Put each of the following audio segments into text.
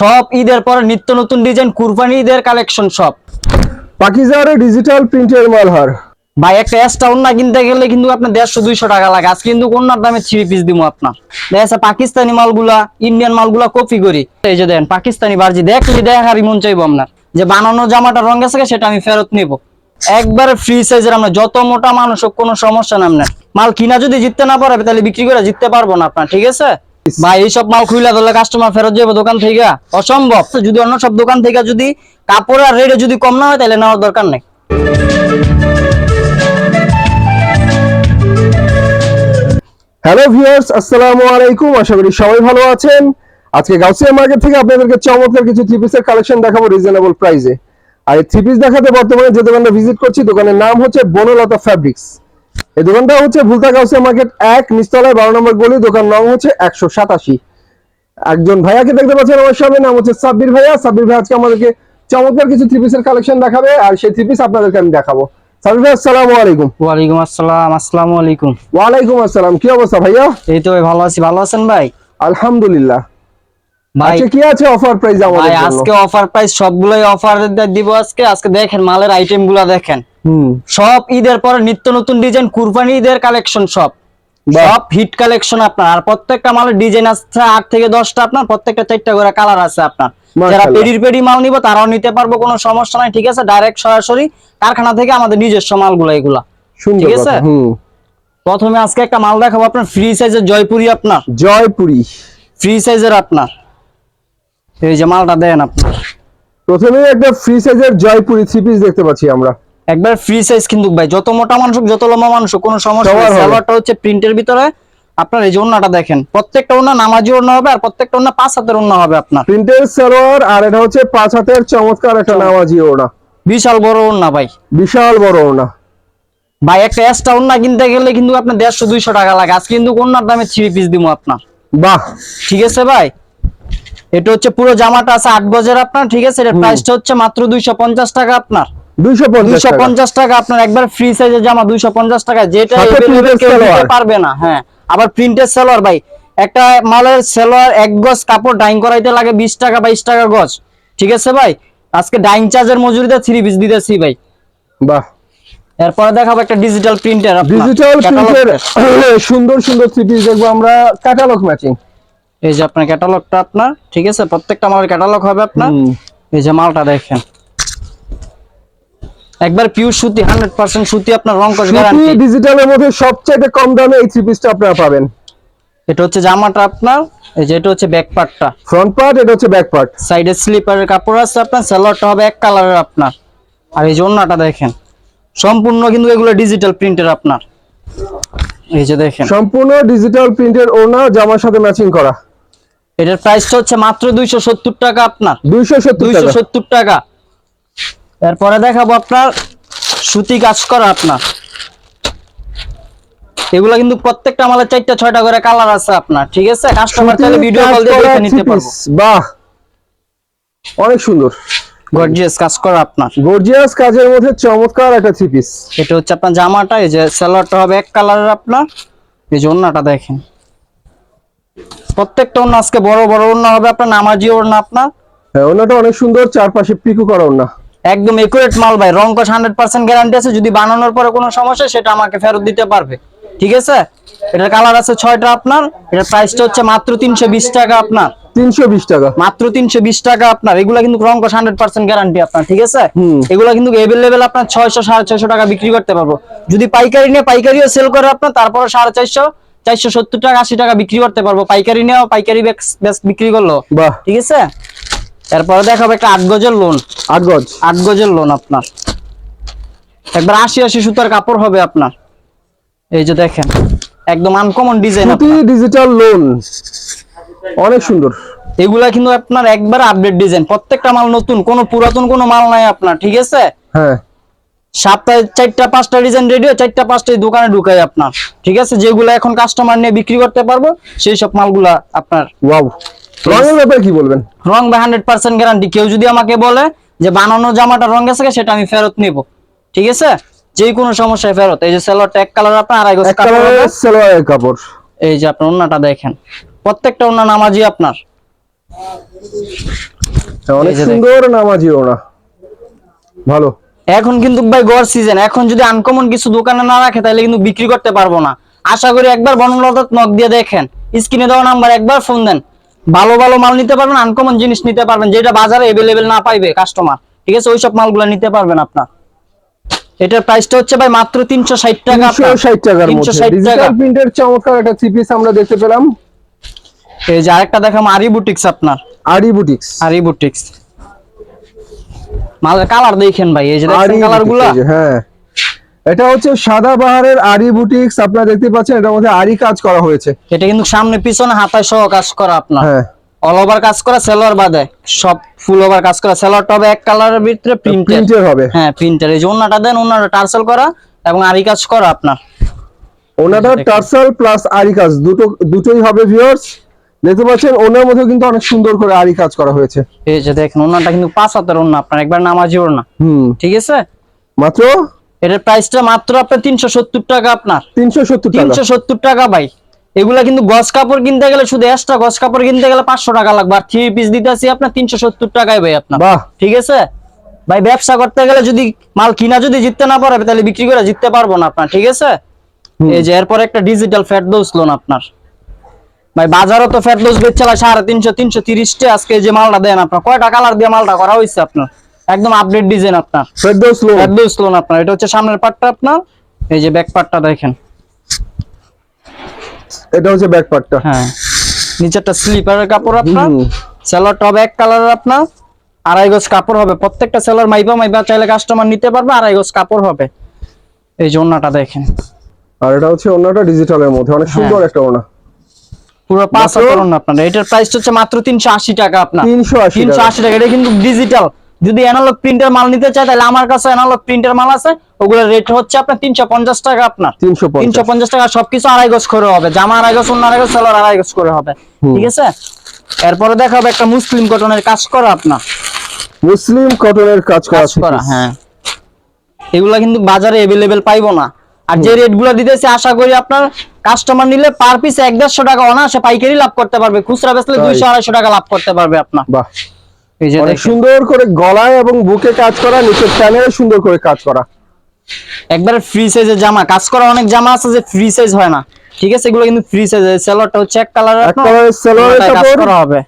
সব ঈদের পরে নিত্য নতুন ডিজাইন কুরবানি ঈদের কালেকশন সব। পাকিজারে ডিজিটাল প্রিন্টের মালহার। ভাই একটা এক্সট্রা ওন্না কিনতে গেলে কিন্তু আপনার দেড়শো দুইশো টাকা লাগে। আজকে কিন্তু ওন্নার দামে থ্রি পিস দিব আপনার। দেখা পাকিস্তানি মালগুলা ইন্ডিয়ান মালগুলা কপি করি। এই যে দেন পাকিস্তানি বার্জি। দেখলি দেখারই মন চাইব আপনার। যে বানানো জামাটা রঙ গেছে সেটা আমি ফেরত নিব। একবারে ফ্রি সাইজের আমরা যত মোটা মানুষ কোনো সমস্যা না আপনার। মাল কিনা যদি জিততে না পারবে তাহলে বিক্রি করে জিততে পারব না আপনার ঠিক আছে? ভাই এইসব মাল খুইলা ধরলে কাস্টমার ফেরত যাব দোকান থেকে। অসম্ভব। যদি অন্য সব দোকান থেকে যদি কাপড় আর রেটে যদি কম না হয় তাহলে নেওয়ার দরকার নেই। হ্যালো ভিউয়ার্স আসসালামু আলাইকুম। আশা করি সবাই ভালো আছেন। আজকে গাউসিয়া মার্কেট থেকে আপনাদেরকে চমৎকার কিছু থ্রি পিসের কালেকশন দেখাবো রিজনেবল প্রাইসে আর এই থ্রি পিস দেখাতে বর্তমানে যে দোকানটা ভিজিট করছি দোকানের নাম হচ্ছে বনলতা ফ্যাব্রিক্স এই দোকানটা হচ্ছে ভুলতা গাউসিয়া মার্কেট এক নিচতলায় বারো নম্বর গলি দোকান নাম হচ্ছে একশো সাতাশি। একজন ভাইয়াকে দেখতে পাচ্ছেন আমার সামনে নাম হচ্ছে সাব্বির ভাইয়া। সাব্বির ভাই আজকে আমাদেরকে চমৎকার কিছু থ্রি পিসের কালেকশন দেখাবে আর সেই থ্রি পিস আপনাদেরকে আমি দেখাবো। সাব্বির ভাই আসসালামু আলাইকুম। ওয়ালাইকুম আসসালাম আসসালামু আলাইকুম। ওয়ালাইকুম আসসালাম কি অবস্থা ভাইয়া? এই তো ভালো আছি। ভালো আছেন ভাই? আলহামদুলিল্লাহ। ভাই আচ্ছা কি আছে অফার প্রাইস আমাদের ভাই আজকে অফার প্রাইস সবগুলোই অফার দিব আজকে। আজকে দেখেন মালের আইটেমগুলা দেখেন। সব ঈদের পরে নিত্য নতুন ডিজাইন কুরবানি ঈদের কালেকশন সব। সব হিট কালেকশন আপনার। আর প্রত্যেকটা মালের ডিজাইন আছে আট থেকে দশটা আপনার প্রত্যেকটা চারটা করে কালার আছে আপনার। যারা। পেডির পেডি মাল নিব তারাও নিতে পারব কোনো সমস্যা নাই ঠিক আছে? ডাইরেক্ট সরাসরি কারখানা থেকে আমাদের নিজস্ব মালগুলো এগুলা। ঠিক আছে? প্রথমে আজকে একটা মাল দেখাবো আপনার ফ্রি সাইজের জয়পুরি আপনার। জয়পুরি। ফ্রি সাইজের আপনার। এই যে মালটা দেন আপনার। প্রথমে একটা ফ্রি সাইজের জয়পুরি থ্রি পিস দেখতে পাচ্ছি আমরা। একবার ফ্রি সাইজ কিন্তু ভাই। যত মোটা মানুষ যত লম্বা মানুষ কোনো সমস্যা নেই। সালোয়ারটা হচ্ছে প্রিন্টের ভিতরে। আপনার এই যে ওন্নাটা দেখেন প্রত্যেকটা ওন্না নামাজি ওন্না হবে আর প্রত্যেকটা ওন্না পাঁচ হাতের ওন্না হবে আপনার। প্রিন্টের সালোয়ার আর এটা হচ্ছে পাঁচ হাতের চমৎকার একটা নামাজি ওড়না। বিশাল বড় ওন্না ভাই। বিশাল বড় ওড়না। ভাই একটা এক্সট্রা ওন্না কিনতে গেলে কিন্তু আপনার দেড়শো দুইশো টাকা লাগে। আজকে কিন্তু ওন্নার দামে থ্রি পিস দিব আপনার। বাহ! ঠিক আছে ভাই? এটা হচ্ছে পুরো জামাটা আছে আট গজের আপনার ঠিক আছে? এটার প্রাইসটা হচ্ছে মাত্র দুইশো পঞ্চাশ টাকা আপনার। দুইশো পঞ্চাশ দুইশো টাকা আপনার একবার ফ্রি সাইজের জামা দুইশো পঞ্চাশ টাকা যেটা পারবে না হ্যাঁ। আবার প্রিন্টেড সালোয়ার ভাই একটা মালের সালোয়ার এক গজ কাপড় ডাইং করাইতে লাগে বিশ টাকা বাইশ টাকা গজ। ঠিক আছে ভাই? আজকে ডাইং চার্জের মজুরিতে থ্রি পিস দিতেছি ভাই। বাহ। এরপরে দেখাবো একটা ডিজিটাল প্রিন্টার ডিজিটাল প্রিন্টের সুন্দর সুন্দর থ্রি পিস দেখব আমরা। ক্যাটালগ ম্যাচিং এই যে আপনার ক্যাটালগটা আপনার ঠিক আছে? প্রত্যেকটা মালের ক্যাটালগ হবে আপনার। এই যে মালটা দেখেন। একবার পিওর সুতি হান্ড্রেড পার্সেন্ট সুতি আপনার রং কস গ্যারান্টি ডিজিটালের মধ্যে সবচাইতে কম দামে এই থ্রি পিসটা আপনারা পাবেন। এটা হচ্ছে জামাটা আপনার এই যে এটা হচ্ছে ব্যাক পার্টটা ফ্রন্ট পার্ট এটা হচ্ছে ব্যাক পার্ট সাইডে স্লিপারের কাপড় আছে আপনার সালোয়ারটা হবে এক কালারের আপনার। আর এই ওন্নাটা দেখেন সম্পূর্ণ কিন্তু এগুলো ডিজিটাল প্রিন্টের আপনার। এই যে দেখেন। সম্পূর্ণ ডিজিটাল প্রিন্টের ওড়না জামার সাথে ম্যাচিং করা। এটার প্রাইসটা হচ্ছে মাত্র দুইশো সত্তর টাকা আপনার। দুইশো সত্তর দুইশো টাকা সত্তর টাকা। এরপরে দেখাবো আপনার সুতি কাজ করা আপনার। এগুলা কিন্তু প্রত্যেকটা আমাদের চারটা ছয়টা করে কালার আছে আপনার ঠিক আছে? কাস্টমার চাইলে ভিডিও কল দিয়ে দেখে নিতে পারব। বাহ! অনেক সুন্দর। গর্জিয়াস কাজ করা আপনার। গর্জিয়াস কাজের মধ্যে চমৎকার একটা থ্রি পিস এটা হচ্ছে আপনার জামাটা এই যে সালোয়ারটা হবে এক কালারের আপনার। এই যে ওড়নাটা দেখেন। প্রত্যেকটা ওড়না আজকে বড় বড় ওড়না হবে আপনার নামাজি ওড়না আপনার। হ্যাঁ ওনাটা অনেক সুন্দর চারপাশে পিকু করা ওনা একদম একুরেট মাল ভাই। রং কস হান্ড্রেড পার্সেন্ট গ্যারান্টি আছে যদি বানানোর পরে কোনো সমস্যা সেটা আমাকে ফেরত দিতে পারবে। ঠিক আছে? এটার কালার আছে ছয়টা আপনার। এটার প্রাইসটা হচ্ছে মাত্র তিনশো বিশ টাকা আপনার। তিনশো বিশ টাকা। মাত্র তিনশো বিশ টাকা আপনার। এগুলা কিন্তু রং কস হান্ড্রেড পার্সেন্ট গ্যারান্টি আপনার ঠিক আছে? এগুলা কিন্তু এভেলেবেল আপনার ছয়শো সাড়ে ছয়শো টাকা বিক্রি করতে পারব। যদি পাইকারি নিয়ে পাইকারিও সেল করে আপনার তারপরে সাড়ে চারশো চারশো সত্তর টাকা আশি টাকা বিক্রি করতে পারব। পাইকারি নিয়েও পাইকারি বিক্রি করল। ঠিক আছে? এরপরে দেখাবো একটা আট গজের লোন আট গজ। আট গজের লোন আপনার। একবার আশি আশি সুতার কাপড় হবে আপনার। এই যে দেখেন একদম আনকমন ডিজাইন ডিজিটাল লোন অনেক সুন্দর। এগুলা কিন্তু আপনার একবার আপডেট ডিজাইন প্রত্যেকটা মাল নতুন কোনো পুরাতন কোনো মাল নাই আপনার ঠিক আছে? হ্যাঁ। সপ্তাহে চারটা পাঁচটা ডিজাইন রেডিও চারটা পাঁচটা দোকানে ঢুকাই আপনার। ঠিক আছে? যেগুলো এখন কাস্টমার নিয়ে বিক্রি করতে পারব সেই সব মালগুলা আপনার। ওয়াও রঙের ব্যাপারে কি বলবেন? রং বা হান্ড্রেড পার্সেন্ট গ্যারান্টি কেউ যদি আমাকে বলে যে বানানো জামাটা রং গেছে সেটা আমি ফেরত নিব। ঠিক আছে? যে কোনো সমস্যায় ফেরত। এই যে সেলোয়ারটা এক কালার আপনার আড়াই গজ কাপড় এই যে আপনার ওন্নাটা দেখেন। প্রত্যেকটা ওন্না নামাজি আপনার। অনেক এই সুন্দর নামাজি ওনা ভালো। এখন কিন্তু ভাই গড় সিজন এখন যদি আনকমন কিছু দোকানে না রাখে তাহলে কিন্তু বিক্রি করতে পারব না। আশা করি একবার বনলতা নক দিয়ে দেখেন। স্ক্রিনে দেওয়া নাম্বার একবার ফোন দেন। ভালো ভালো মাল নিতে পারবেন আনকমন জিনিস নিতে পারবেন যেটা বাজারে এভেলেবেল না পাইবে কাস্টমার ঠিক আছে? ওইসব মালগুলো নিতে পারবেন আপনার। এটার প্রাইসটা হচ্ছে ভাই মাত্র তিনশো ষাট টাকা তিনশো ষাট টাকার মধ্যে। 360 টাকা। ডিজিটাল প্রিন্টের চমৎকার একটা থ্রি পিস আমরা দেখতে পেলাম। এই যে আরেকটা দেখাম আরি বুটিক্স আপনার। আরি বুটিক্স আরি বুটিক্স মালের কালার দেখেন ভাই এই যে আরি দেখছেন কালারগুলা। বুটিক্স, এই যে, হ্যাঁ। এটা হচ্ছে সাদা বাহারের আরি বুটিক্স আপনারা দেখতে পাচ্ছেন এটার মধ্যে আরি কাজ করা হয়েছে। এটা কিন্তু সামনে পিছনে হাতায় সহ কাজ করা আপনার। হ্যাঁ। অল ওভার কাজ করা সেলোয়ার বাদে। সব ফুল ওভার কাজ করা। এক কালারের ভিতরে প্রিন্টের হবে। হ্যাঁ প্রিন্টার এই যে ওন্নাটা দেন ওন্নাটা টার্সেল করা এবং আরি কাজ করা আপনার। ওনাটা। টার্সাল প্লাস আরি কাজ দুটো দুটোই হবে ভিউয়ার্স দেখতে পাচ্ছেন ওনার মধ্যে কিন্তু অনেক সুন্দর করে আরি কাজ করা হয়েছে। এই যে দেখেন ওন্নাটা কিন্তু পাঁচ হাতের ওন্না আপনার একবার নামাজি হুম। ঠিক আছে? মাত্র এটার প্রাইসটা মাত্র আপনার তিনশো সত্তর টাকা আপনার। তিনশো সত্তর টাকা। তিনশো সত্তর টাকা ভাই। এগুলা কিন্তু গস কাপড় কিনতে গেলে শুধু এক্সট্রা গস কাপড় কিনতে গেলে পাঁচশো টাকা লাগবে। আর থ্রি পিস দিতেছি আপনার তিনশো সত্তর টাকায় ভাই আপনার। ঠিক আছে? ভাই ব্যবসা করতে গেলে যদি মাল কিনা যদি জিততে না পারে তাহলে বিক্রি করে জিততে পারব না আপনার ঠিক আছে? এই যে এরপর একটা ডিজিটাল ফ্যাট দোষ লোন আপনার। ভাই বাজারও তো ফ্যাট দোষ বেচছে সাড়ে তিনশো তিনশো তিরিশটা আজকে যে মালটা দেন আপনার। কয়টা কালার দিয়ে মালটা করা হয়েছে আপনার? একদম আপডেট ডিজাইন আপনার। ফেরদৌস লোন ফ্যাট দোষ লোন আপনার। এটা হচ্ছে সামনের পার্টটা আপনার। এই যে ব্যাক পার্টটা দেখেন। এটা হচ্ছে ব্যাক পার্টটা হ্যাঁ। নিচেরটা স্লিপারের কাপড় আপনার। সেলার টপ এক কালারের আপনার। আড়াই গজ কাপড় হবে। প্রত্যেকটা সেলার মাইবা মাইবা চাইলে কাস্টমার নিতে পারবে আড়াই গজ কাপড় হবে। এই যে ওন্নাটা দেখেন। আর এটা হচ্ছে ওনাটা ডিজিটালের মধ্যে। অনেক সুন্দর একটা ওনা পুরো পাঁচ? করুন আপনার। এটার প্রাইস হচ্ছে মাত্র তিনশো আশি টাকা আপনার। তিনশো আশি তিনশো আশি টাকা। এটা কিন্তু ডিজিটাল যদি অ্যানালগ প্রিন্টার মাল নিতে চায় তাহলে আমার কাছে অ্যানালগ প্রিন্টার মাল আছে। ওগুলোর রেট হচ্ছে আপনার তিনশো পঞ্চাশ টাকা আপনার। তিনশো পঞ্চাশ। টাকা সবকিছু আড়াই গজ করে হবে। জামা আড়াই গজ অন্য আড়াই গজ সেলার আড়াই গজ করে হবে। ঠিক আছে? এরপরে দেখা হবে একটা মুসলিম কটনের কাজ করা আপনার। মুসলিম কটনের কাজ করা হ্যাঁ। এগুলা কিন্তু বাজারে এভেলেবেল পাইবো না। আর যে রেটগুলো দিতেছে আশা করি আপনার কাস্টমার নিলে পার পিস এক দেড়শো টাকা অনায়াসে পাইকারি লাভ করতে পারবে। খুচরা বেচলে। দুইশো আড়াইশো টাকা লাভ করতে পারবে আপনার। বাহ। এই যে সুন্দর করে গলায় এবং বুকে কাজ করা নিচের প্যানেলে সুন্দর করে কাজ করা। একবারে ফ্রি সাইজের জামা। কাজ করা অনেক জামা আছে যে ফ্রি সাইজ হয় না। ঠিক আছে এগুলো কিন্তু ফ্রি সাইজ সেলরটা হচ্ছে এক কালারের এক colour-এর সালোয়ারের কাপড়। করা হবে।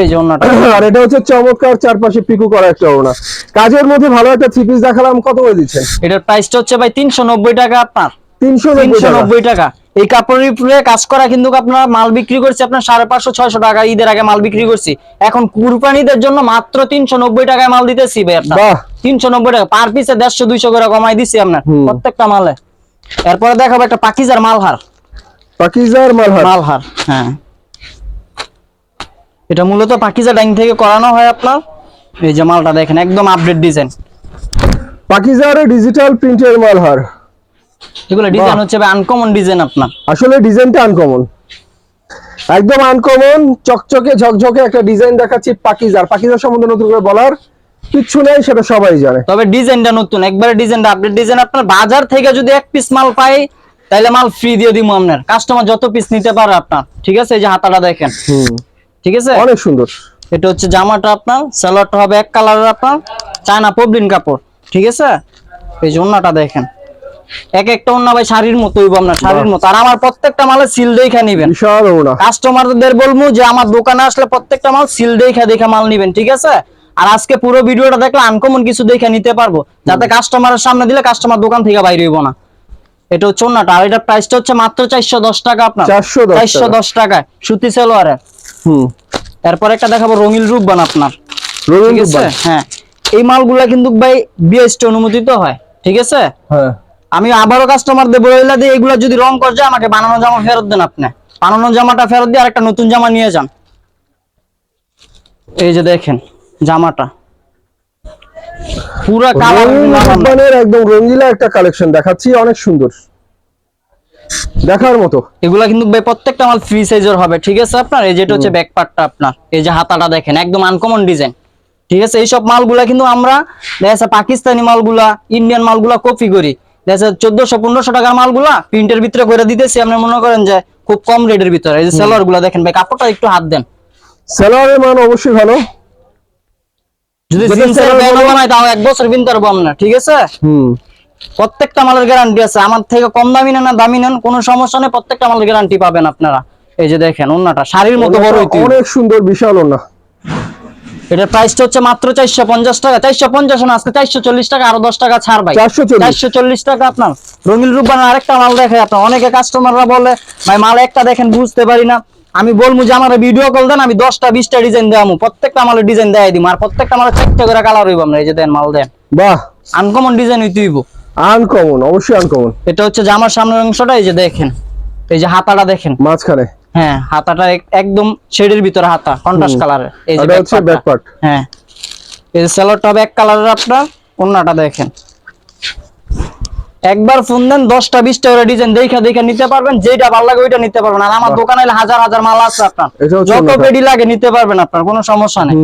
এই যে অন্যটা। আর এটা হচ্ছে চমৎকার চারপাশে পিকু করা একটা ওনা কাজের মধ্যে ভালো একটা থ্রি পিস দেখালাম। কত করে দিচ্ছেন? এটার প্রাইসটা হচ্ছে ভাই তিনশো নব্বই টাকা আপনার। তিনশো টাকা। এই কাপড়ের উপরে কাজ করা কিন্তু আপনার মাল বিক্রি করছি আপনার সাড়ে পাঁচশো ছয়শো টাকা ঈদের আগে মাল বিক্রি করছি। এখন কুরবানিদের জন্য মাত্র তিনশো নব্বই টাকায় মাল দিতেছি ভাই আপনার। বাহ। তিনশো নব্বই টাকা। পার পিসে দেড়শো দুইশো করে কমাই দিছি আপনার প্রত্যেকটা মালে। এরপরে দেখাবো একটা পাকিজার মালহার। পাকিজার মালহার। মালহার হ্যাঁ। এটা মূলত পাকিজা ডাইং থেকে করানো হয় আপনার। এই যে মালটা দেখেন একদম আপডেট ডিজাইন পাকিজার ডিজিটাল প্রিন্টের মালহার। এগুলো ডিজাইন। হচ্ছে আনকমন ডিজাইন আপনার। আসলে ডিজাইনটা আনকমন একদম আনকমন চকচকে ঝকঝকে একটা ডিজাইন দেখাচ্ছি পাকিজার। পাকিজার সম্বন্ধে নতুন করে বলার কিচ্ছু নেই সেটা সবাই জানে। তবে ডিজাইনটা নতুন একবারে ডিজাইনটা আপডেট ডিজাইন আপনার বাজার থেকে যদি এক পিস মাল পাই তাহলে মাল ফ্রি দিয়ে দিব আপনার। কাস্টমার যত পিস নিতে পারে আপনার ঠিক আছে? এই যে হাতাটা দেখেন। ঠিক আছে? অনেক সুন্দর। এটা হচ্ছে জামাটা আপনার সালোয়ারটা হবে এক কালারের আপনার চায়না পবলিন কাপড় ঠিক আছে? এই ওন্নাটা দেখেন। এক একটা ওন্না ভাই শাড়ির মতো হইব আপনার শাড়ির মতো। আর আমার প্রত্যেকটা মালে সিল দেখে নিবেন। বিশাল ওনা কাস্টমারদের বলব যে আমার দোকানে আসলে প্রত্যেকটা মাল সিল দেখে দেখে মাল নিবেন ঠিক আছে? আর আজকে পুরো ভিডিওটা দেখলে আনকমন কিছু দেখে নিতে পারব। যাতে কাস্টমারের সামনে দিলে কাস্টমার দোকান থেকে বাইরে হইব না। এটা হচ্ছে ওন্নাটা আর এটার প্রাইসটা হচ্ছে মাত্র চারশো দশ টাকা আপনার। 410 চারশো টাকা। সুতি সেলোয়ারের হুম। এরপর একটা দেখাবো রঙিল রূপবান আপনার। রূপবান। হ্যাঁ। এই মালগুলা কিন্তু ভাই বিএসটি অনুমোদিত হয়। ঠিক আছে? হ্যাঁ। আমি আবারও কাস্টমারদের বলে দিই এগুলা যদি রং করে যায় আমাকে বানানো জামা ফেরত দেন আপনি। বানানো জামাটা ফেরত দিয়ে আরেকটা নতুন জামা নিয়ে যান। এই যে দেখেন জামাটা। পুরা কালার একদম রঙিলা একটা কালেকশন দেখাচ্ছি অনেক সুন্দর। দেখার মতো। এগুলা কিন্তু ভাই প্রত্যেকটা মাল ফ্রি সাইজের হবে ঠিক আছে আপনার? এই যেটা হচ্ছে ব্যাক পার্টটা আপনার। এই যে হাতাটা দেখেন একদম আনকমন ডিজাইন ঠিক আছে? এইসব মালগুলা কিন্তু আমরা দেখা যাচ্ছে পাকিস্তানি মালগুলা ইন্ডিয়ান মালগুলা কপি করি। দেখা চোদ্দশো পনেরোশো টাকার মালগুলা প্রিন্টের ভিতরে করে দিতেছি। আপনি মনে করেন যে খুব কম রেটের ভিতরে। এই যে গুলা দেখেন ভাই কাপড়টা একটু হাত দেন। সেলোয়ারের মান অবশ্যই ভালো। যদি বানাই তাও এক বছর পারব আমরা ঠিক আছে? হুম। প্রত্যেকটা মালের গ্যারান্টি আছে। আমার থেকে কম দামি নেন না দামি নেন কোনো সমস্যা নেই। প্রত্যেকটা মালের গ্যারান্টি পাবেন আপনারা। এই যে দেখেন অন্যটা শাড়ির মতো বড় অনেক সুন্দর বিশাল ওনা এটার প্রাইসটা হচ্ছে মাত্র চারশো পঞ্চাশ টাকা। চারশো পঞ্চাশ না আজকে চারশো চল্লিশ টাকা আরও দশ টাকা ছাড় ভাই। 440 চারশো চল্লিশ টাকা আপনার। রঙিল রূপবানের আরেকটা মাল দেখে আপনার। অনেকে কাস্টমাররা বলে ভাই মাল একটা দেখেন বুঝতে পারি না। আমি বলব যে আমার ভিডিও কল দেন আমি দশটা বিশটা ডিজাইন দেবো প্রত্যেকটা মালের ডিজাইন দেয় দিব আর প্রত্যেকটা মালের চারটে করে কালার হইব আমরা। এই যে দেন মাল দেন। বাহ। আনকমন ডিজাইন হইতে হইব। আনকমন অবশ্যই আনকমন এটা হচ্ছে জামার সামনের অংশটা এই যে দেখেন। এই যে হাতাটা দেখেন। মাঝখানে। হ্যাঁ হাতাটা এক- একদম শেডের ভিতরে হাতা কন্ট্রাস্ট কালারের এই যে হচ্ছে ব্যাক পার্ট হ্যাঁ। এই যে স্যালোডটা হবে এক কালারের আপনার অন্যটা দেখেন। একবার ফোন দেন দশটা বিশটা করে ডিজাইন দেখে দেখে নিতে পারবেন যেটা ভালো লাগে ওইটা নিতে পারবেন। আর আমার দোকানে হাজার হাজার মাল আছে আপনার। যত। পেডি লাগে নিতে পারবেন আপনার কোনো সমস্যা নেই।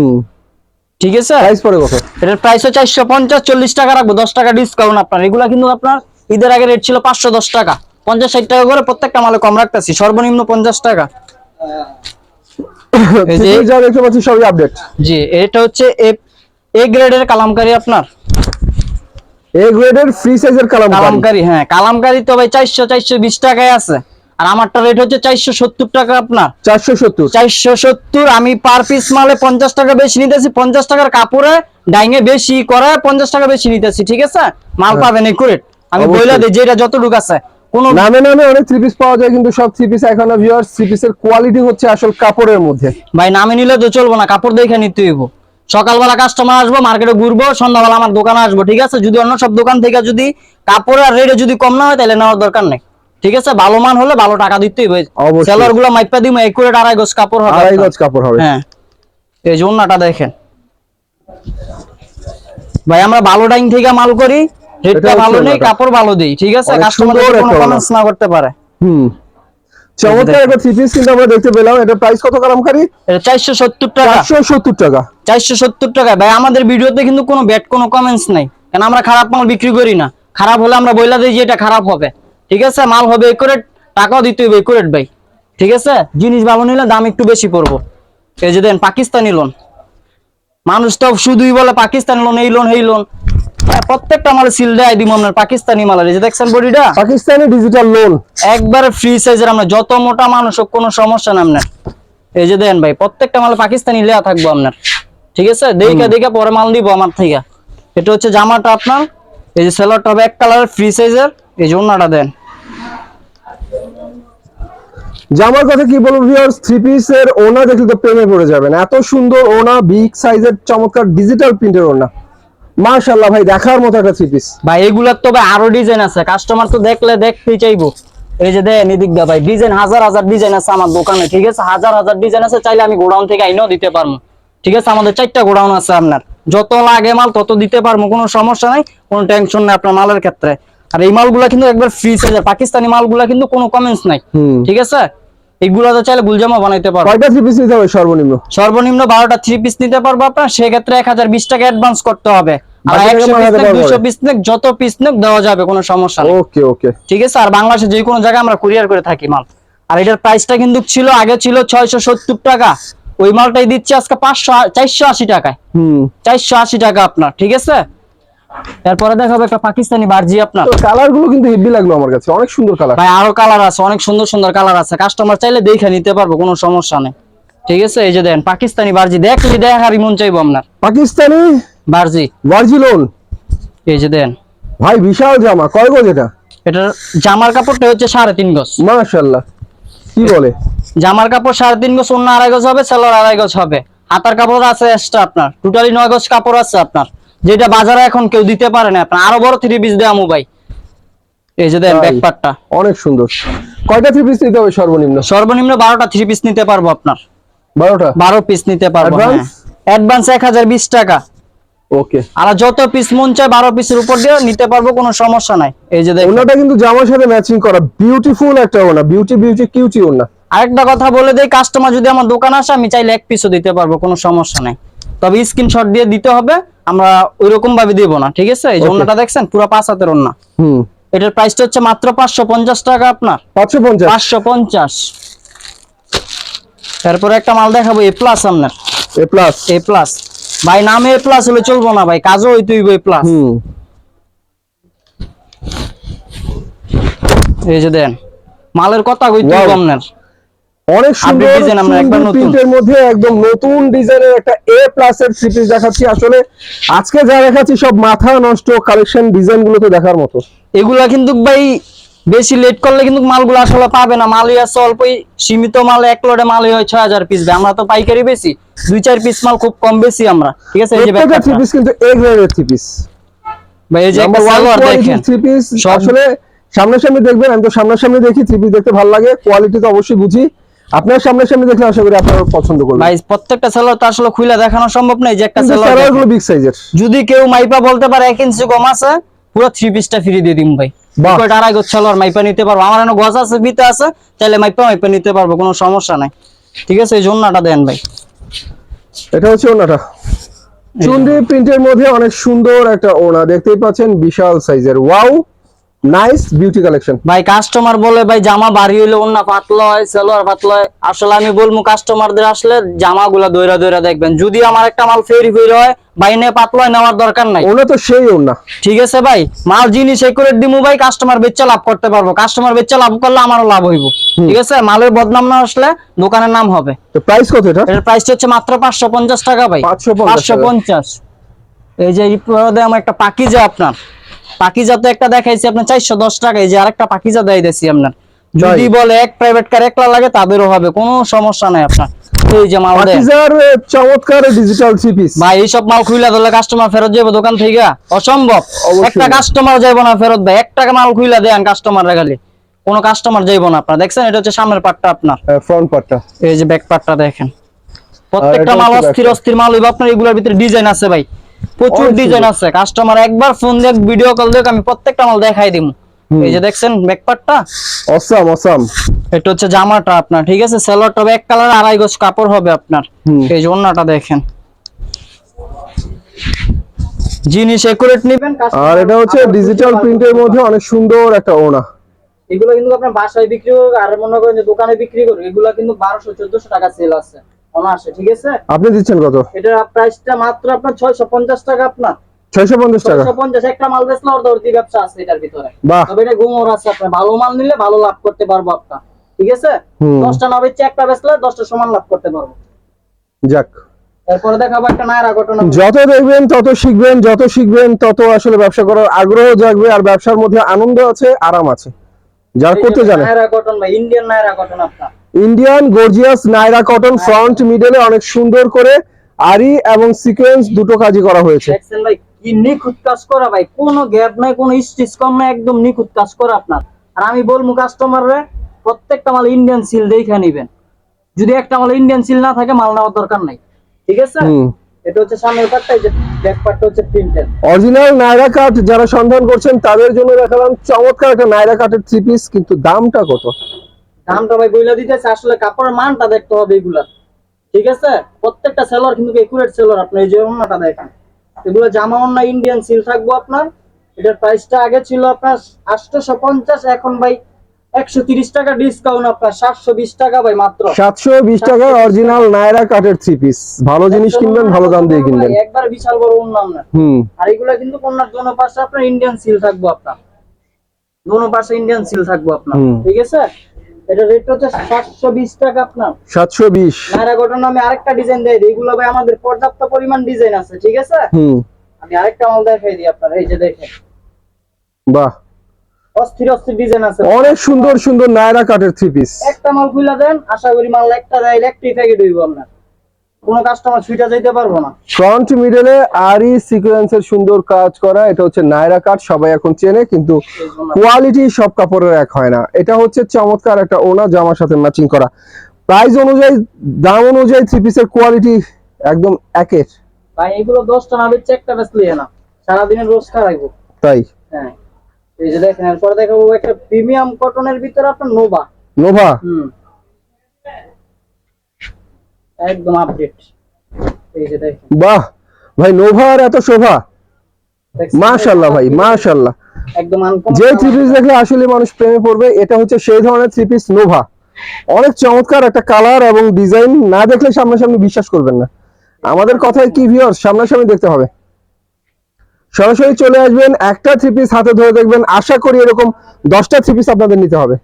ঠিক আছে? প্রাইস পড়ে কত? এটার প্রাইস হচ্ছে চারশো পঞ্চাশ চল্লিশ টাকা রাখব দশ টাকা ডিসকাউন্ট আপনার। এগুলা কিন্তু আপনার ঈদের আগে রেট ছিল পাঁচশো দশ টাকা। পঞ্চাশ ষাট টাকা করে প্রত্যেকটা মালে কম রাখতেছি সর্বনিম্ন পঞ্চাশ টাকা। এই যে- থ্রি যা দেখতে পাচ্ছি সবই আপডেট জি এটা হচ্ছে এ গ্রেডের কালামকারী আপনার। এ গ্রেডের ফ্রি সাইজের কালাম কালামকারী হ্যাঁ কালামকারী তো ভাই চারশো চারশো বিশ টাকায় আছে। আর আমারটা রেট হচ্ছে চারশো সত্তর টাকা আপনার। চারশো সত্তর। চারশো সত্তর আমি পার পিস মালে পঞ্চাশ টাকা বেশি নিতেছি পঞ্চাশ টাকার কাপড়ে ডাইঙে বেশি করে পঞ্চাশ টাকা বেশি নিতেছি ঠিক আছে? মাল হ্যাঁ। পাবেন একুরেট আমি। বইলা দিই যেটা যতটুকু আছে। নামে নামে অনেক থ্রি পিস পাওয়া যায় কিন্তু সব থ্রি পিস এখন ভিউয়ার থ্রি পিসের কোয়ালিটি হচ্ছে আসল কাপড়ের মধ্যে। ভাই নামে নিলে তো চলবো না কাপড় দেখে নিতে হইব। সকালবেলা কাস্টমার আসব মার্কেটে ঘুরবো সন্ধ্যাবেলা আমার দোকানে আসব ঠিক আছে? যদি অন্য সব দোকান থেকে যদি কাপড় আর রেটে যদি কম না হয় তাহলে নেওয়ার দরকার নেই। ঠিক আছে? ভালো মান হলে ভালো টাকা দিতেই হবে। সেলারগুলো মাইপা দিব একুরেট আড়াই গজ কাপড় হবে। আড়াই। গজ কাপড় হবে। হ্যাঁ। এই যে অন্যটা দেখেন। ভাই আমরা ভালো টাইম থেকে মাল করি। রেটটা ভালো নেই কাপড় ভালো দেই ঠিক আছে? কাস্টমার কোনো কমেন্টস না করতে পারে। হুম। চমৎকার একটা থ্রি পিস কিন্তু আমরা দেখতে পেলাম। এটা প্রাইস কত কালামকারী এটা চারশো সত্তর টাকা। চারশো সত্তর টাকা। চারশো সত্তর টাকা ভাই আমাদের ভিডিওতে কিন্তু কোনো ব্যাট কোনো কমেন্টস নাই। কারণ আমরা খারাপ মাল বিক্রি করি না? খারাপ হলে আমরা বইলা দিই যে এটা খারাপ হবে। ঠিক আছে? মাল হবে একুরেট টাকাও দিতে হবে একুরেট ভাই। ঠিক আছে? জিনিস ভালো নিলে দাম একটু বেশি পড়ব। এই যে দেন পাকিস্তানি লোন মানুষ তো শুধুই বলে পাকিস্তানি লোন এই লোন এই লোন প্রত্যেকটা মালে সিল দেয় দিব আপনার পাকিস্তানি এই যে দেখছেন বডিটা? পাকিস্তানি ডিজিটাল লোন একবারে ফ্রি সাইজের আমরা যত মোটা মানুষ হোক কোনো সমস্যা না আপনার। এই যে দেন ভাই প্রত্যেকটা মাল পাকিস্তানি লেয়া থাকব আপনার। ঠিক আছে? দেখে দেখে পরে মাল দিব আমার থেকে। এটা হচ্ছে জামাটা আপনার। এই যে সেলারটা হবে এক কালারের ফ্রি সাইজের এই যে ওনাটা দেন। জামার কথা কি বলব ভিউয়ার্স থ্রি পিসের ওনা দেখলে তো প্রেমে পড়ে যাবেন। এত সুন্দর ওনা বিগ সাইজের চমৎকার ডিজিটাল প্রিন্টের ওনা মাশাআল্লাহ ভাই দেখার মতো একটা থ্রি পিস ভাই এগুলার তো ভাই আরও ডিজাইন আছে। কাস্টমার তো দেখলে দেখতেই চাইব। এই যে দেন এদিক দা ভাই ডিজাইন হাজার হাজার ডিজাইন আছে আমার দোকানে ঠিক আছে? হাজার হাজার ডিজাইন আছে চাইলে আমি গোডাউন থেকে আইনাও দিতে পারব। ঠিক আছে? আমাদের চারটা গোডাউন আছে আপনার। যত লাগে মাল তত দিতে পারব কোনো সমস্যা নাই কোনো টেনশন নাই আপনার মালের ক্ষেত্রে। আর এই মালগুলা কিন্তু একবার ফ্রি সাইজের পাকিস্তানি মালগুলা কিন্তু কোনো কমেন্টস নাই। ঠিক আছে? এইগুলা তো চাইলে গুলজামা বানাইতে পারব। কয়টা থ্রি পিস নিতে হবে সর্বনিম্ন? সর্বনিম্ন বারোটা থ্রি পিস নিতে পারব আপনার। সেক্ষেত্রে এক হাজার বিশ টাকা অ্যাডভান্স করতে হবে। যত পিস নেক দেওয়া যাবে কোনো সমস্যা নেই। ওকে ওকে ঠিক আছে? আর বাংলাদেশে যে কোনো জায়গায় আমরা কুরিয়ার করে থাকি মাল। আর এটার প্রাইসটা কিন্তু ছিল আগে ছিল ছয়শো সত্তর টাকা। ওই মালটাই দিচ্ছি আজকে পাঁচশো চারশো আশি টাকায়। হুম। চারশো আশি টাকা আপনার ঠিক আছে? এরপরে দেখাবো একটা পাকিস্তানি বার্জি আপনার। কালারগুলো কিন্তু হেভি লাগল আমার কাছে অনেক সুন্দর কালার। ভাই আরও কালার আছে অনেক সুন্দর সুন্দর কালার আছে। কাস্টমার চাইলে দেখে নিতে পারব কোনো সমস্যা নেই। ঠিক আছে? এই যে দেন পাকিস্তানি বার্জি দেখলি দেখারই মন চাইব আপনার। পাকিস্তানি? বার্জি। ভার্জিলোন এই যে দেন। ভাই বিশাল জামা। কয় গজ এটা? এটার জামার কাপড়টা হচ্ছে সাড়ে তিন গজ। মাশাআল্লাহ। কি বলে? জামার কাপড় সাড়ে তিন গজ অন্য আড়াই গজ হবে সেলার আড়াই গজ হবে। হাতার কাপড় আছে এক্সট্রা আপনার। টোটালি নয় গজ কাপড় আছে আপনার। যেটা বাজারে এখন কেউ দিতে পারে না আপনার। আরও বড় থ্রি পিস দেওয়া ভাই এই যে দেন তাই। ব্যাকপারটা অনেক সুন্দর। কয়টা থ্রি পিস নিতে হবে সর্বনিম্ন? সর্বনিম্ন বারোটা থ্রি পিস নিতে পারব আপনার। বারোটা? বারো পিস নিতে পারব? অ্যাডভান্স এক হাজার বিশ টাকা। ওকে আর যত পিস মন চায় বারো পিসের উপর দিয়ে নিতে পারব কোনো সমস্যা নাই। এই যে দেখুন। ওনাটা কিন্তু জামার সাথে ম্যাচিং করা। বিউটিফুল একটা ওনা বিউটি বিউটি কিউটি ওনা। আরেকটা কথা বলে দেই কাস্টমার যদি আমার দোকানে আসে আমি চাইলে এক পিসও দিতে পারব কোনো সমস্যা নাই। তবে স্ক্রিনশট দিয়ে দিতে হবে আমরা ওইরকম ভাবে দিব না ঠিক আছে? এই যে. দেখছেন পুরো পাঁচ হাতের হুম। এটার প্রাইসটা হচ্ছে মাত্র পাঁচশো পঞ্চাশ টাকা আপনার। তারপরে একটা মাল দেখাবো এ প্লাস আপনার। এ প্লাস এ প্লাস ভাই নামে এ প্লাস হলে চলবো না ভাই কাজও হইতে হইব এ প্লাস এই যে দেন মালের কথা কইতে হইব. আপনার অনেক সুন্দর। প্রিন্টের মধ্যে একদম নতুন ডিজাইনের একটা এ প্লাস এর পিস দেখাচ্ছি। আসলে আজকে যা দেখাচ্ছি সব মাথা নষ্ট কালেকশন ডিজাইনগুলো তো দেখার মতো। এগুলা কিন্তু ভাই বেশি লেট করলে কিন্তু মালগুলো আসলে পাবে না। মালই আছে অল্পই। সীমিত মাল এক লোডে মালই হয় ছয় হাজার পিস আমরা তো পাইকারি বেশি। দুই চার পিস মাল খুব কম বেশি আমরা। ঠিক আছে? এই যে থ্রি পিস কিন্তু এ গ্রেডের থ্রি পিস ভাই এই যে একটা সালোয়ার দেখেন। থ্রি পিস আসলে সামনাসামনি দেখবেন আমি তো সামনাসামনি দেখি থ্রি পিস দেখতে ভালো লাগে। কোয়ালিটি তো অবশ্যই বুঝি। আপনার সামনাসামনি দেখলে আশা করি আপনারা পছন্দ করবেন। ভাই প্রত্যেকটা সালোয়ার তো আসলে খুলে দেখানো সম্ভব নয় যে একটা সালোয়ারগুলো বিগ সাইজের যদি কেউ মাইপা বলতে পারে এক ইঞ্চি কম আছে পুরো থ্রি পিসটা ফ্রি দিয়ে দিম ভাই। বাহ। কয়টা আড়াই গোছ সালোয়ার মাইপা নিতে পারব? আমার এনে গজ আছে বিতে আছে তাহলে মাইপা মাইপা নিতে পারব কোনো সমস্যা নাই। ঠিক আছে এই জন্যটা দেন ভাই। এটা হচ্ছে ওনাটা চুন্ডি প্রিন্টের মধ্যে অনেক সুন্দর একটা ওনা দেখতেই পাচ্ছেন বিশাল সাইজের। ওয়াও! নাইস বিউটি কালেকশন ভাই কাস্টমার বলে ভাই জামা বাড়ি হইলে অন্য পাতলা হয় সেলোয়ার পাতলা হয়। আসলে আমি বলব কাস্টমারদের আসলে জামাগুলা দইরা দইরা দেখবেন। যদি আমার একটা মাল ফেরি ফেরি হয় বাইনে পাতলা হয় নেওয়ার দরকার নাই। ওনা তো সেই ওনা ঠিক আছে ভাই? মাল জিনিস একুরেট দিমু ভাই কাস্টমার বেচা লাভ করতে পারব। কাস্টমার বেচা লাভ করলে আমারও লাভ হইব। ঠিক আছে? মালের বদনাম না আসলে দোকানের নাম হবে। তো প্রাইস কত এটা? এটার প্রাইসটা হচ্ছে মাত্র পাঁচশো পঞ্চাশ টাকা ভাই। 550 পাঁচশো পঞ্চাশ। এই যে এই পরে আমার একটা পাকিজা আপনার। পাকিজা তো একটা দেখাইছি আপনার চারশো দশ টাকা এই যে আরেকটা পাকিজা দেয় দিয়েছি আপনার যদি বলে এক প্রাইভেট কার একলা লাগে তাদেরও হবে কোনো সমস্যা নাই আপনার। এই যে মাল চমৎকার ডিজিটাল থ্রি ভাই এইসব মাল খুইলা দিলে কাস্টমার ফেরত যাবে দোকান থেকে? অসম্ভব। একটা কাস্টমার যাইবো না ফেরত ভাই। একটা মাল খুইলা দেন কাস্টমার খালি। কোনো কাস্টমার যাইবো না আপনার। দেখছেন এটা হচ্ছে সামনের পাটটা আপনার। ফ্রন্ট পার্টটা এই যে ব্যাক পার্টটা দেখেন। প্রত্যেকটা মাল অস্থির অস্থির মাল হইব আপনার এগুলোর ভিতরে ডিজাইন আছে ভাই। প্রচুর ডিজাইন আছে কাস্টমার একবার ফোন দেখ ভিডিও কল দেখ আমি প্রত্যেকটা মাল দেখাই দিমু এই যে দেখছেন ব্যাক পার্টটা অসাম অসাম এটা হচ্ছে জামাটা আপনার ঠিক আছে? সেলোয়ারটা ব্যাক কালার আড়াই গজ কাপড় হবে আপনার। এই যে ওন্নাটা দেখেন। জিনিস একুরেট নেবেন আর এটা হচ্ছে ডিজিটাল প্রিন্টের মধ্যে অনেক সুন্দর একটা ওনা এগুলো কিন্তু আপনার বাসায় বিক্রি করবে আর মনে করেন যে দোকানে বিক্রি করবে এগুলো কিন্তু বারোশো চোদ্দশো টাকা সেল আছে। অনায়াসে ঠিক আছে? আপনি দিচ্ছেন কত? এটার প্রাইসটা মাত্র আপনার ছয়শো পঞ্চাশ টাকা আপনার। ছয়শো পঞ্চাশ টাকা? ছয়শো পঞ্চাশ একটা মাল বেচলে ওর দর্জি ব্যবসা আছে এটার ভিতরে। তবে এটা আছে ভালো মাল নিলে ভালো লাভ করতে পারব ঠিক আছে? না বেচে একটা বেচলে সমান লাভ করতে পারব। যাক। এরপরে দেখাবো একটা নায়রা ঘটনা। যত দেখবেন তত শিখবেন যত শিখবেন তত আসলে ব্যবসা করার আগ্রহ জাগবে আর ব্যবসার মধ্যে আনন্দ আছে আরাম আছে। যারা করতে জানে। নায়রা ইন্ডিয়ান নায়রা কটন আপনার। Indian gorgeous Naira cotton front মিডলে অনেক সুন্দর করে আরি এবং সিকোয়েন্স দুটো কাজই করা হয়েছে। কি নিখুঁত কাজ করা ভাই। কোনো গ্যাপ নাই কোনো স্টিচ কম নাই একদম নিখুঁত কাজ করা আপনার। আর আমি বলব কাস্টমাররে প্রত্যেকটা মাল ইন্ডিয়ান সিল দেখে নিবেন। যদি একটা মাল ইন্ডিয়ান সিল না থাকে মাল নেওয়ার দরকার নাই। ঠিক আছে? এটা হচ্ছে সামনের পাটটা এই যে ব্যাক পাটটা হচ্ছে প্রিন্টেড অরিজিনাল নাইরা কাট যারা সন্ধান করছেন তাদের জন্য দেখালাম চমৎকার একটা নাইরা কাটের থ্রি পিস কিন্তু দামটা কত? দামটা ভাই বইলা দিতেছে আসলে কাপড়ের মানটা দেখতে হবে এগুলা। ঠিক আছে? প্রত্যেকটা সেলর কিন্তু একুরেট সেলর আপনার এই যে অন্যটা দেখেন। এগুলো জামা অন্য ইন্ডিয়ান সিল থাকব আপনার। এটার প্রাইসটা আগে ছিল আপনার আটশোশো পঞ্চাশ এখন ভাই একশো তিরিশ টাকা ডিসকাউন্ট আপনার সাতশো বিশ টাকা ভাই মাত্র। সাতশো বিশ টাকায় অরিজিনাল নাইরা কাটের থ্রি পিস ভালো জিনিস কিনবেন ভালো দাম দিয়ে কিনবেন। একবার বিশাল বড় অন্য আপনার হুম। আর এগুলা কিন্তু কন্যার দোনো পাশে আপনার ইন্ডিয়ান সিল থাকব আপনার। দোনো পাশে ইন্ডিয়ান সিল থাকব আপনার। ঠিক আছে? এটা রেট হচ্ছে সাতশো বিশ টাকা আপনার। সাতশো বিশ। আমি আরেকটা ডিজাইন দেই। দিই। ভাই আমাদের পর্যাপ্ত পরিমাণ ডিজাইন আছে ঠিক আছে? হুম। আমি আরেকটা মাল দেখাই দিই আপনার এই যে দেখেন। বাহ। অস্থির অস্থির ডিজাইন আছে। অনেক সুন্দর সুন্দর নায়রা কাটের থ্রি পিস একটা মাল খুলে দেন আশা করি মাল একটা ইলেকট্রিক প্যাকেট হইব আপনার। কোনো কাস্টমার ছুইটা যাইতে পারব না। ফ্রন্ট মিডলে আরি সিকোয়েন্সের সুন্দর কাজ করা এটা হচ্ছে নায়রা কাট সবাই এখন চেনে কিন্তু কোয়ালিটি সব কাপড়ের এক হয় না। এটা হচ্ছে চমৎকার একটা ওনা জামার সাথে ম্যাচিং করা। প্রাইস অনুযায়ী দাম অনুযায়ী থ্রি পিসের কোয়ালিটি একদম একের। ভাই এগুলো দশটা না বেচছে একটা বেচলি না। সারাদিনের রোজ খারাইবো তাই? হ্যাঁ। এই যে দেখেন এরপরে দেখাবো একটা প্রিমিয়াম কটনের ভিতরে আপনার নোভা নোভা হুম। একদম আপডেট এই যে দেখেন। বাহ ভাই নোভার এত শোভা? মাশাল্লাহ ভাই মাশাল্লাহ একদম যে থ্রি পিস দেখলে আসলে মানুষ প্রেমে পড়বে এটা হচ্ছে সেই ধরনের থ্রি পিস নোভা। অনেক চমৎকার একটা কালার এবং ডিজাইন না দেখলে সামনাসামনি বিশ্বাস করবেন না। আমাদের কথায় কি ভিউয়ার্স সামনাসামনি দেখতে হবে। সরাসরি চলে আসবেন একটা থ্রি পিস হাতে ধরে দেখবেন। আশা করি এরকম দশটা থ্রি পিস আপনাদের নিতে হবে।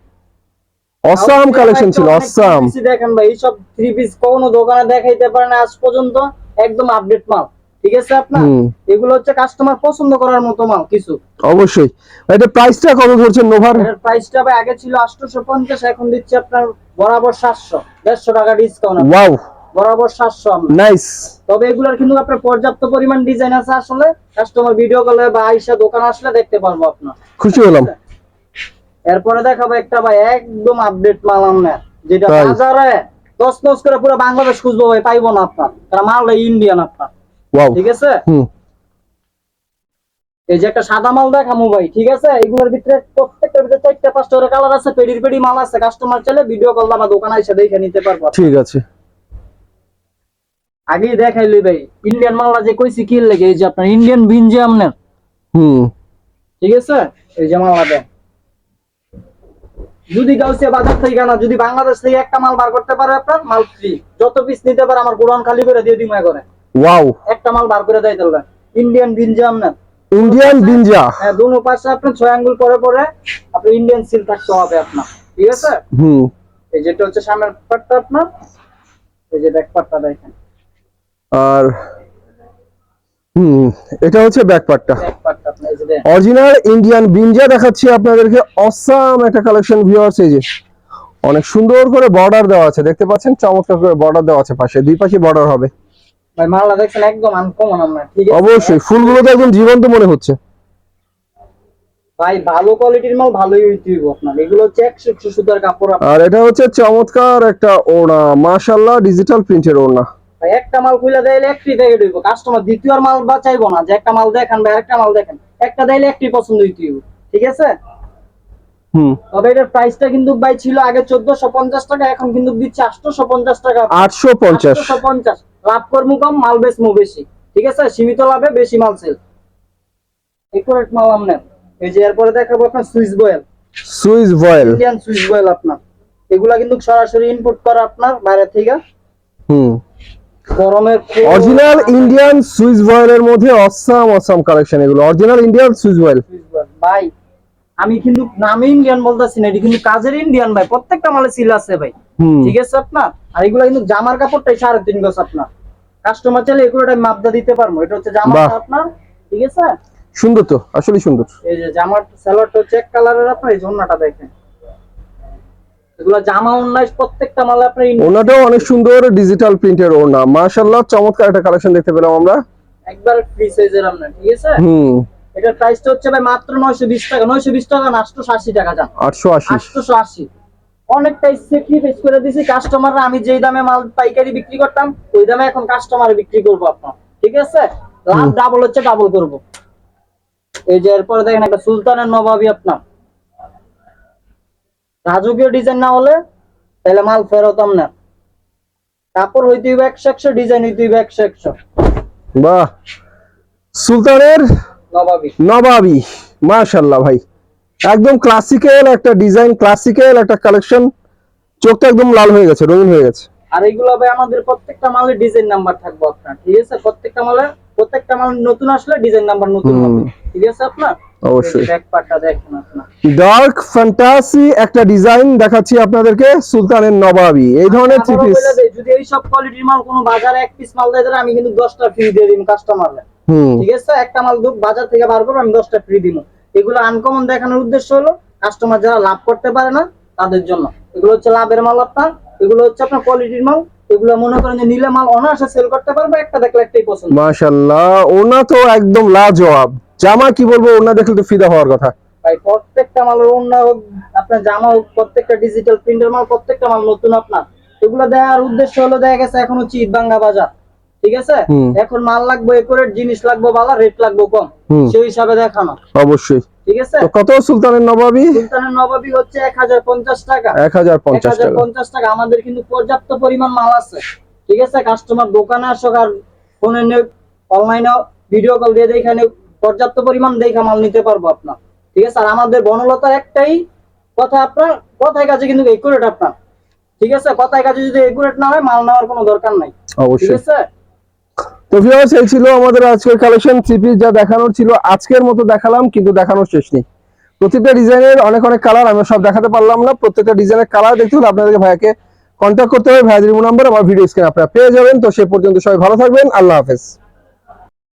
অসাম কালেকশন ছিল অসাম দেখেন ভাই এইসব থ্রি পিস কোনো দোকানে দেখাইতে পারে না আজ পর্যন্ত একদম আপডেট মাল ঠিক আছে আপনার? এগুলো হচ্ছে কাস্টমার পছন্দ করার মতো মাল কিছু। অবশ্যই। এটা প্রাইসটা কত ধরছেন নোভার এটার প্রাইসটা ভাই আগে ছিল আটশোশো পঞ্চাশ এখন দিচ্ছে আপনার বরাবর সাতশো দেড়শো টাকা ডিসকাউন্ট ওয়াও বরাবর সাতশো আমরা। নাইস তবে এগুলোর কিন্তু আপনার পর্যাপ্ত পরিমাণ ডিজাইন আছে আসলে কাস্টমার ভিডিও কলে বা আইসা দোকান আসলে দেখতে পারব আপনার। খুশি হলাম। এরপরে দেখাবো একটা ভাই একদম আপডেট মাল আপনার যেটা? বাজারে দশ দশ করে পুরো বাংলাদেশ খুঁজবো ভাই পাইবো না আপনার। কারণ মালটা ইন্ডিয়ান আপনার। ঠিক আছে? এই যে একটা সাদা মাল দেখামু ভাই ঠিক আছে? এগুলোর ভিতরে প্রত্যেকটার ভিতরে চারটা পাঁচটা করে কালার আছে পেডির পেডি মাল আছে। কাস্টমার চাইলে ভিডিও কল বা দোকানে এসে দেখে নিতে পারব ঠিক আছে। আগেই দেখাইলি ভাই ইন্ডিয়ান মালটা যে কইছি কি লেগে এই যে আপনার ইন্ডিয়ান বিন যে আপনার হুম। ঠিক আছে? এই যে মালটা যদি গাউসিয়া বাজার থেকে না যদি বাংলাদেশ থেকে একটা মাল বার করতে পারে আপনার মাল ফ্রি যত পিস নিতে পারে আমার গোডাউন খালি করে দিয়ে দিই করে ওয়াও একটা মাল বার করে দেয় চলবে ইন্ডিয়ান বিন যে আপনার ইন্ডিয়ান বিনজা? হ্যাঁ দুনো পাশে আপনার ছয় আঙ্গুল পরে পরে আপনার ইন্ডিয়ান সিল থাকতে হবে আপনার। ঠিক আছে? হুম। এই যেটা হচ্ছে সামনের পাটটা আপনার এই যে ব্যাক পাটটা দেখেন। আর হুম এটা হচ্ছে ব্যাক পার্টটা। অরিজিনাল ইন্ডিয়ান বিনজা দেখাচ্ছি আপনাদেরকে অসাম একটা কালেকশন ভিউয়ার্স এই যে অনেক সুন্দর করে বর্ডার দেওয়া আছে দেখতে পাচ্ছেন? চমৎকার করে বর্ডার দেওয়া আছে পাশে দুই পাশে বর্ডার হবে। ভাই মালটা দেখছেন একদম আনকমন আপনার ঠিক আছে? অবশ্যই ফুলগুলো তো একদম জীবন্ত মনে হচ্ছে। ভাই ভালো কোয়ালিটির মাল ভালোই আপনার। এগুলো হচ্ছে একশো একশো সুতার কাপড়। আর এটা হচ্ছে চমৎকার একটা ওড়না মাশাল্লাহ ডিজিটাল প্রিন্টের ওড়না। ভাই একটা মাল খুলে দিলে একটি প্যাকেট হইব কাস্টমার দ্বিতীয় মাল বা চাইব না যে একটা মাল দেখেন বা একটা মাল দেখেন একটা দিলে একটি পছন্দ হইতে ঠিক আছে? তবে এটার প্রাইসটা কিন্তু ভাই ছিল আগে চোদ্দশো পঞ্চাশ টাকা এখন কিন্তু দিচ্ছে আটশোশো পঞ্চাশ টাকা। আটশো পঞ্চাশ। আটশোশো পঞ্চাশ। লাভ করমু কম মাল বেচমু বেশি ঠিক আছে? সীমিত লাভে বেশি মাল সেল একুরেট মাল আপনার এই যে এরপরে দেখাবো আপনার Swiss voile Swiss voile Indian Swiss voile আপনার। এগুলা কিন্তু সরাসরি ইনপুট করা আপনার বাইরে থেকে। হুম। গরমের অরিজিনাল ইন্ডিয়ান সুইস ভয়েলের মধ্যে অসাম অসাম কালেকশন এগুলো। অরিজিনাল ইন্ডিয়ান সুইস বয়েল ভাই আমি কিন্তু নামে ইন্ডিয়ান বলতেছি না এটি কিন্তু কাজের ইন্ডিয়ান ভাই প্রত্যেকটা মালে সিল আছে ভাই। ঠিক আছে আপনার? আর এগুলা কিন্তু জামার কাপড়টাই সাড়ে তিন গজ আপনার। কাস্টমার চাইলে এগুলোটা মাপদা দিতে পারব এটা হচ্ছে জামা। আপনার ঠিক আছে? সুন্দর তো আসলে সুন্দর। এই যে জামার স্যালোয়ারটা হচ্ছে এক কালারের আপনার এই জন্যটা দেখেন। এগুলো জামা প্রত্যেকটা মালে আপনার ইন- ওনাটাও অনেক সুন্দর ডিজিটাল প্রিন্টের চমৎকার একটা কালেকশন দেখতে পেলাম আমরা। একবার ফ্রি সাইজের আপনার ঠিক আছে? হুম। এটার প্রাইসটা হচ্ছে ভাই মাত্র নয়শো বিশ টাকা। অনেকটাই করে দিছি। কাস্টমাররা আমি যেই দামে মাল পাইকারি বিক্রি করতাম ওই দামে এখন কাস্টমারে বিক্রি করব আপনার ঠিক আছে? লাভ ডাবল হচ্ছে ডাবল করব। এই যে এরপরে দেখেন একটা সুলতানের নবাবি আপনার। রাজকীয় ডিজাইন না হলে তাহলে মাল ফেরতাম না। কাপড় হইতে হইবে একশো একশো ডিজাইন হইতে হইবে একশো একশো। বাহ। সুলতানের নবাবি। নবাবি মাশাল্লাহ ভাই। একদম ক্লাসিক্যাল একটা ডিজাইন ক্লাসিক্যাল একটা কালেকশন চোখটা একদম লাল হয়ে গেছে রঙিন হয়ে গেছে। আর এইগুলো ভাই আমাদের প্রত্যেকটা মালের ডিজাইন নাম্বার থাকবে আপনার। ঠিক আছে? প্রত্যেকটা মালে প্রত্যেকটা মাল নতুন আসলে ডিজাইন নাম্বার নতুন। হবে। ঠিক আছে আপনার? অবশ্যই। ব্যাক পার্টটা দেখেন আপনার। ডার্ক ফ্যান্টাসি একটা ডিজাইন দেখাচ্ছি আপনাদেরকে সুলতানের নবাবি। এই ধরনের থ্রি পিস যদি এই সব কোয়ালিটির মাল কোনো বাজারে এক পিস মাল দেয় আমি কিন্তু দশটা ফ্রি দিয়ে হুম। ঠিক আছে? একটা মাল বাজার থেকে বার করব আমি দশটা ফ্রি দিব। এগুলো আনকমন দেখানোর উদ্দেশ্য হলো কাস্টমার যারা লাভ করতে পারে না তাদের জন্য। এগুলো হচ্ছে লাভের মাল আপনার এগুলো হচ্ছে আপনার কোয়ালিটির মাল। এগুলো মনে করেন যে নিলে মাল অনায়াসে সেল করতে পারবে একটা দেখলে একটাই পছন্দ। মাশাল্লাহ ওনা তো একদম লাজবাব জামা কি বলব ওনা দেখলে তো ফিদা হওয়ার কথা। ভাই প্রত্যেকটা মালের অন্য হোক আপনার জামা হোক প্রত্যেকটা ডিজিটাল প্রিন্টের মাল প্রত্যেকটা মাল নতুন আপনার। এগুলো দেওয়ার উদ্দেশ্য হলো দেখা গেছে এখন হচ্ছে ঈদবাঙ্গা বাজার। ঠিক আছে? এখন মাল লাগবে একুরেট জিনিস লাগবে ভালো রেট লাগবে কম। সেই হিসাবে দেখানো। অবশ্যই। ঠিক আছে? তো কত সুলতানের নবাবি? সুলতানের নবাবি হচ্ছে এক হাজার পঞ্চাশ টাকা। এক হাজার এক পঞ্চাশ হাজার টাকা পঞ্চাশ টাকা। আমাদের কিন্তু পর্যাপ্ত পরিমাণ মাল আছে। ঠিক আছে? কাস্টমার দোকানে আসুক আর ফোনে অনলাইনে ভিডিও কল দিয়ে এখানে পর্যাপ্ত পরিমাণ দেখা মাল নিতে পারব আপনার। ঠিক আছে? আর আমাদের বনলতার একটাই কথা আপনার কথায় কাছে কিন্তু একুরেট আপনার। ঠিক আছে? কথায় কাছে যদি একুরেট না হয় মাল নেওয়ার কোনো দরকার নাই। ঠিক আছে? তো ভিউয়ার্স এই ছিল আমাদের আজকের কালেকশন থ্রি পিস যা দেখানোর ছিল। আজকের মতো দেখালাম, কিন্তু দেখানোর শেষ নেই। প্রত্যেকটা ডিজাইনের অনেক অনেক কালার আমরা সব দেখাতে পারলাম না। প্রত্যেকটা ডিজাইনের কালার দেখতে হলে আপনাদেরকে ভাইয়াকে কন্ট্যাক্ট করতে হবে। ভাইয়াদের নাম্বার আমার ভিডিও স্ক্রিনে আপনারা পেয়ে যাবেন। তো সে পর্যন্ত সবাই ভালো থাকবেন। আল্লাহ হাফেজ।